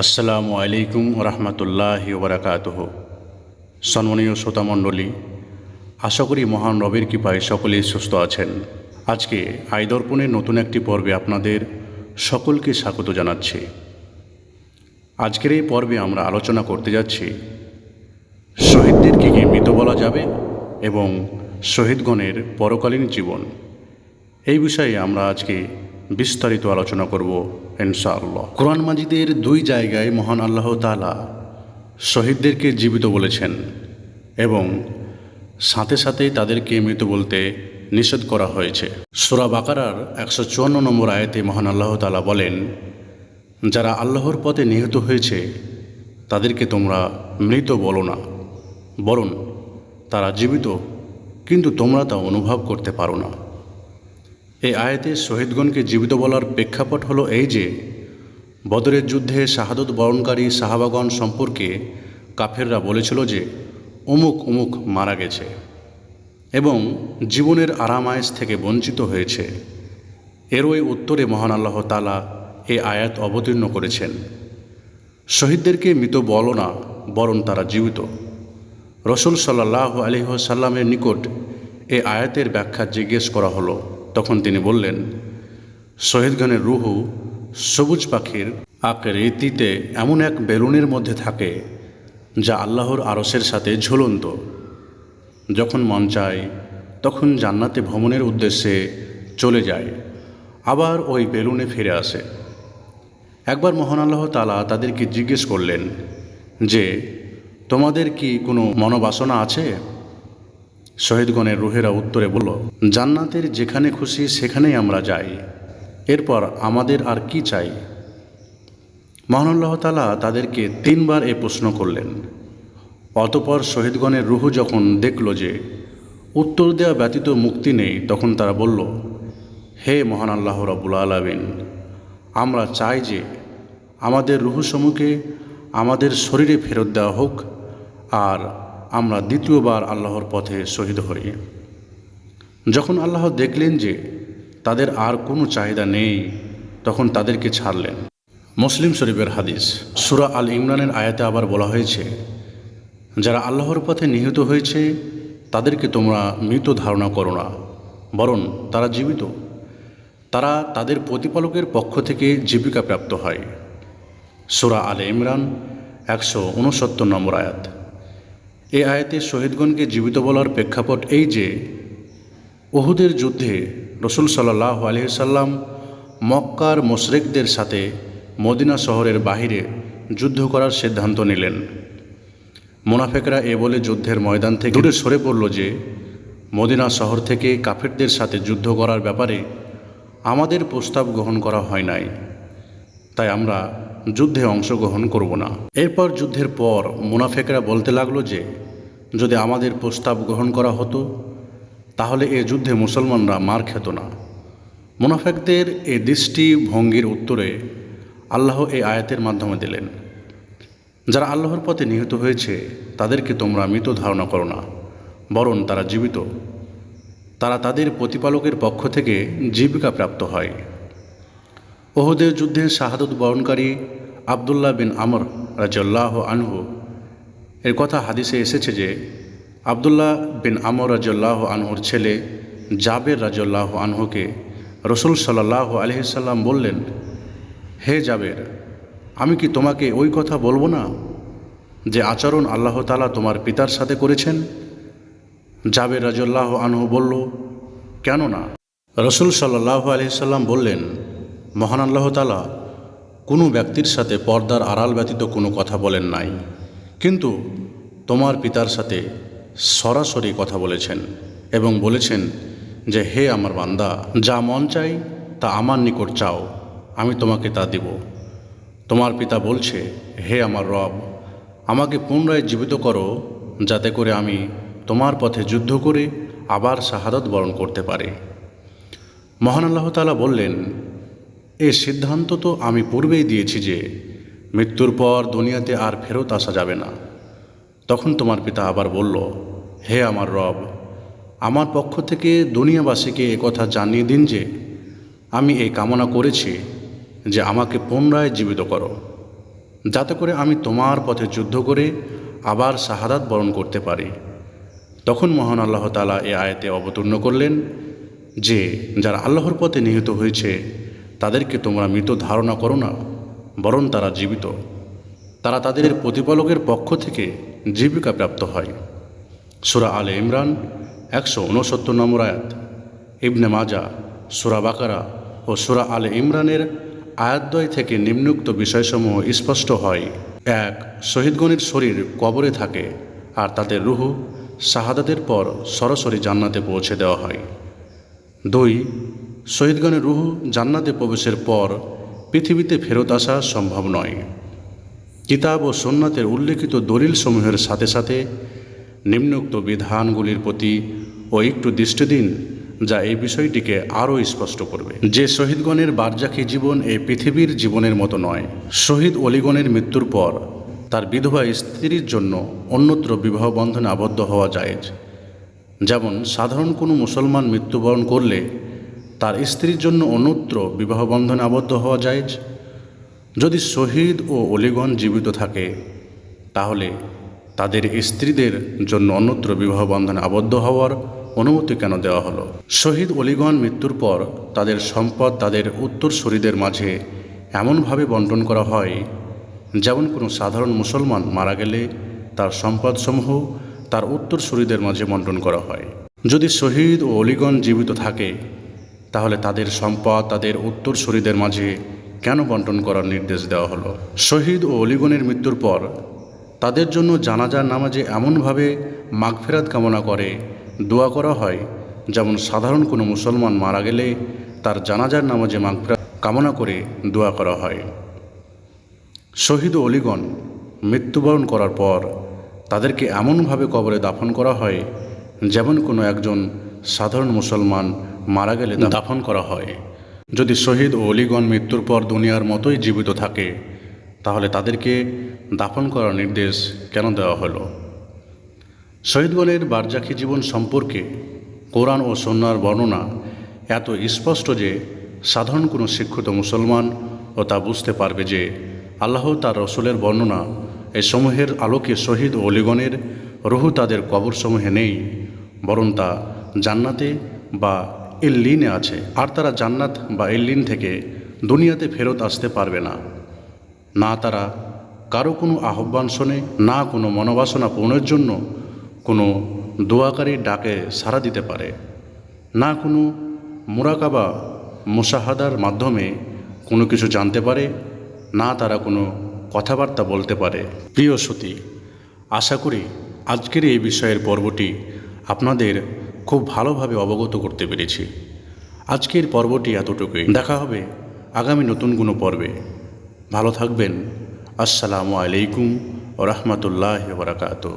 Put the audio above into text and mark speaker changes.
Speaker 1: আসসালামু আলাইকুম রহমতুল্লাহ ওবরাকাতহ। সম্মানীয় শ্রোতামণ্ডলী আশা করি মহান রবের কৃপায় সকলেই সুস্থ আছেন। আজকে আইদর্পণের নতুন একটি পর্বে আপনাদের সকলকে স্বাগত জানাচ্ছি। আজকের এই পর্বে আমরা আলোচনা করতে যাচ্ছি শহীদদেরকে কি মৃত বলা যাবে এবং শহীদগণের পরকালীন জীবন। এই বিষয়ে আমরা আজকে বিস্তারিত আলোচনা করব। ইনশাআল্লাহ। কোরআন মাজিদের দুই জায়গায় মহান আল্লাহ তাআলা শহীদদেরকে জীবিত বলেছেন এবং সাথে সাথে তাদেরকে মৃত বলতে নিষেধ করা হয়েছে। সুরা বাকারার একশো চুয়ান্ন নম্বর আয়াতে মহান আল্লাহ তাআলা বলেন, যারা আল্লাহর পথে নিহত হয়েছে, তাদেরকে তোমরা মৃত বলো না। বরং তারা জীবিত, কিন্তু তোমরা তা অনুভব করতে পারো না। এই আয়াতে শহীদগণকে জীবিত বলার প্রেক্ষাপট হলো এই যে, বদরের যুদ্ধে শাহাদত বরণকারী সাহাবাগণ সম্পর্কে কাফেররা বলেছিল যে, অমুক অমুক মারা গেছে এবং জীবনের আরামায়েশ থেকে বঞ্চিত হয়েছে। এরই উত্তরে মহান আল্লাহ তালা এই আয়াত অবতীর্ণ করেছেন। শহীদদেরকে মৃত বলো না, বরং তারা জীবিত। রসুল সাল্লাহ আলিহাসাল্লামের নিকট এ আয়াতের ব্যাখ্যা জিজ্ঞেস করা হলো। তখন তিনি বললেন, শহীদ শহীদগণের রুহু সবুজ পাখির আকৃতিতে এমন এক বেলুনের মধ্যে থাকে যা আল্লাহর আরসের সাথে ঝুলন্ত। যখন মন চায়, তখন জান্নাতে ভ্রমণের উদ্দেশ্যে চলে যায়, আবার ওই বেলুনে ফিরে আসে। একবার মহান আল্লাহ তালা তাদেরকে জিজ্ঞেস করলেন যে, তোমাদের কি কোনো মনোবাসনা আছে? শহীদগণের রুহেরা উত্তরে বলল, জান্নাতের যেখানে খুশি সেখানেই আমরা যাই। এরপর আমাদের আর কি চাই? মহানুল্লাহ তালা তাদেরকে তিনবার এ প্রশ্ন করলেন। অতপর শহীদগণের রুহু যখন দেখল যে উত্তর দেওয়া ব্যতীত মুক্তি নেই, তখন তারা বলল, হে মহান আল্লাহ রবুল আলমিন, আমরা চাই যে আমাদের রুহুসমূহকে আমাদের শরীরে ফেরত দেওয়া হোক, আর আমরা দ্বিতীয়বার আল্লাহর পথে শহীদ হই। যখন আল্লাহ দেখলেন যে তাদের আর কোনো চাহিদা নেই, তখন তাদেরকে ছাড়লেন। মুসলিম শরীফের হাদিস, সুরা আল ইমরানের আয়াতে আবার বলা হয়েছে, যারা আল্লাহর পথে নিহত হয়েছে, তাদেরকে তোমরা মৃত ধারণা করো না, বরং তারা জীবিত। তারা তাদের প্রতিপালকের পক্ষ থেকে জীবিকা প্রাপ্ত হয়। সুরা আলে ইমরান একশো উনসত্তর নম্বর আয়াত। এই আয়াতে শহীদগণকে জীবিত বলার প্রেক্ষাপট এই যে ওহুদের যুদ্ধে রসুল সাল্লাহ আলহিসাল্লাম মক্কার মোশরেকদের সাথে মদিনা শহরের বাহিরে যুদ্ধ করার সিদ্ধান্ত নিলেন। মোনাফেকরা এ বলে যুদ্ধের ময়দান থেকে দূরে সরে পড়ল যে, মদিনা শহর থেকে কাফেরদের সাথে যুদ্ধ করার ব্যাপারে আমাদের প্রস্তাব গ্রহণ করা হয় নাই। তাই আমরা যুদ্ধে অংশগ্রহণ করব না। এরপর যুদ্ধের পর মুনাফেকরা বলতে লাগল যে, যদি আমাদের প্রস্তাব গ্রহণ করা হতো, তাহলে এ যুদ্ধে মুসলমানরা মার খেত না। মুনাফেকদের এ দৃষ্টি ভঙ্গির উত্তরে আল্লাহ এই আয়াতের মাধ্যমে দিলেন, যারা আল্লাহর পথে নিহত হয়েছে, তাদেরকে তোমরা মৃত ধারণা করো না, বরং তারা জীবিত। তারা তাদের প্রতিপালকের পক্ষ থেকে জীবিকা প্রাপ্ত হয়। ওহদের যুদ্ধে শাহাদত বরণকারী আবদুল্লাহ বিন আমর রাজ্লাহ আনহু। এর কথা হাদিসে এসেছে যে, আবদুল্লাহ বিন আমর রাজ্লাহ আনহুর ছেলে জাবের রাজ্লাহ আনহুকে রসুল সাল্লাহ আলহিসাল্লাম বললেন, হে জাবের, আমি কি তোমাকে ওই কথা বলব না যে আচরণ আল্লাহ তালা তোমার পিতার সাথে করেছেন? জাবের রাজ্লাহ আনহু বলল কেন না রসুল সাল্লাহ আলহিসাল্লাম বললেন মহান আল্লাহ তালা কোনো ব্যক্তির সাথে পর্দার আড়াল ব্যতীত কোনো কথা বলেন নাই। কিন্তু তোমার পিতার সাথে সরাসরি কথা বলেছেন এবং বলেছেন যে, হে আমার বান্দা, যা মন চাই তা আমার নিকট চাও, আমি তোমাকে তা দিব। তোমার পিতা বলছে, হে আমার রব, আমাকে পুনরায় জীবিত করো, যাতে করে আমি তোমার পথে যুদ্ধ করে আবার শাহাদত বরণ করতে পারি। মহান আল্লাহ তালা বললেন এ সিদ্ধান্ত তো আমি পূর্বেই দিয়েছি যে মৃত্যুর পর দুনিয়াতে আর ফেরত আসা যাবে না। তখন তোমার পিতা আবার বলল, হে আমার রব, আমার পক্ষ থেকে দুনিয়াবাসীকে কথা জানিয়ে দিন যে আমি এই কামনা করেছি যে আমাকে পুনরায় জীবিত করো। যাতে করে আমি তোমার পথে যুদ্ধ করে আবার শাহাদাত বরণ করতে পারি। তখন মহান আল্লাহ তালা এ আয়তে অবতীর্ণ করলেন যে, যারা আল্লাহর পথে নিহত হয়েছে তাদেরকে তোমরা মৃত ধারণা করো না, বরং তারা জীবিত। তারা তাদের প্রতিপালকের পক্ষ থেকে জীবিকা প্রাপ্ত হয়। সুরা আলে ইমরান একশো উনসত্তর নম্বর আয়াত। ইবনে মাজা, সুরা বাকারা ও সুরা আলে ইমরানের আয়াতদ্বয় থেকে নিম্নুক্ত বিষয়সমূহ স্পষ্ট হয়। এক, শহীদগণের শরীর কবরে থাকে, আর তাদের রুহু শাহাদাতের পর সরাসরি জান্নাতে পৌঁছে দেওয়া হয়। দুই শহীদগণের রুহ জান্নাতে প্রবেশের পর পৃথিবীতে ফেরত আসা সম্ভব নয়। কিতাব ও সোননাথের উল্লেখিত দলিলসমূহের সাথে সাথে নিম্নোক্ত বিধানগুলির প্রতি ও একটু দৃষ্টি দিন, যা এই বিষয়টিকে আরও স্পষ্ট করবে। যে শহীদগণের বারজাকি জীবন এই পৃথিবীর জীবনের মতো নয়, শহীদ অলিগণের মৃত্যুর পর তার বিধবা স্ত্রীর জন্য অন্যত্র বিবাহ বন্ধনে আবদ্ধ হওয়া যায় যেমন সাধারণ কোনো মুসলমান মৃত্যুবরণ করলে তার স্ত্রীর জন্য অন্যত্র বিবাহ বন্ধনে আবদ্ধ হওয়া যায় যদি শহীদ ও অলিগণ জীবিত থাকে, তাহলে তাদের স্ত্রীদের জন্য অন্যত্র বিবাহ বন্ধনে আবদ্ধ হওয়ার অনুমতি কেন দেওয়া হলো? শহীদ অলিগণ মৃত্যুর পর তাদের সম্পদ তাদের উত্তরসূরিদের মাঝে এমনভাবে বন্টন করা হয়, যেমন কোনো সাধারণ মুসলমান মারা গেলে তার সম্পদসমূহ তার উত্তরসূরিদের মাঝে বন্টন করা হয়। যদি শহীদ ও অলিগণ জীবিত থাকে তাহলে তাদের সম্পদ, তাদের উত্তরসূরিদের মাঝে কেন বন্টন করার নির্দেশ দেওয়া হলো? শহীদ ও অলিগণের মৃত্যুর পর তাদের জন্য জানাজার নামাজে এমনভাবে মাগফেরাত কামনা করে দোয়া করা হয় যেমন সাধারণ কোনো মুসলমান মারা গেলে তার জানাজার নামাজে মাগফেরাত কামনা করে দোয়া করা হয়। শহীদ অলিগণ মৃত্যুবরণ করার পর তাদেরকে এমনভাবে কবরে দাফন করা হয় যেমন কোনো একজন সাধারণ মুসলমান মারা গেলে দাফন করা হয়। যদি শহীদ ও অলিগণ মৃত্যুর পর দুনিয়ার মতোই জীবিত থাকে, তাহলে তাদেরকে দাফন করার নির্দেশ কেন দেওয়া হলো? শহীদগণের বারজাকি জীবন সম্পর্কে কোরআন ও সন্ন্যার বর্ণনা এত স্পষ্ট যে সাধারণ কোনো শিক্ষিত মুসলমান ও তা বুঝতে পারবে যে আল্লাহ তার রসুলের বর্ণনা এই সমূহের আলোকে শহীদ ও অলিগণের রুহু তাদের কবরসমূহে নেই, বরং তা জান্নাতে বা ইল্লিনে আছে, আর তারা জান্নাত বা ইল্লিন থেকে দুনিয়াতে ফেরত আসতে পারবে না। না তারা কারও কোনো আহ্বান শোনে, না কোনো মনোবাসনা পূরণের জন্য কোনো দোয়াকারী ডাকে সাড়া দিতে পারে। না কোনো মুরাকাবা মুসাহাদার মাধ্যমে কোনো কিছু জানতে পারে, না তারা কোনো কথাবার্তা বলতে পারে। প্রিয় সতী আশা করি আজকের এই বিষয়ের পর্বটি আপনাদের খুব ভালোভাবে অবগত করতে পেরেছি। আজকের পর্বটি এতটুকুই। দেখা হবে আগামী নতুন কোনো পর্বে। ভালো থাকবেন। আসসালামু আলাইকুম ও রহমতুল্লাহ বরাকাত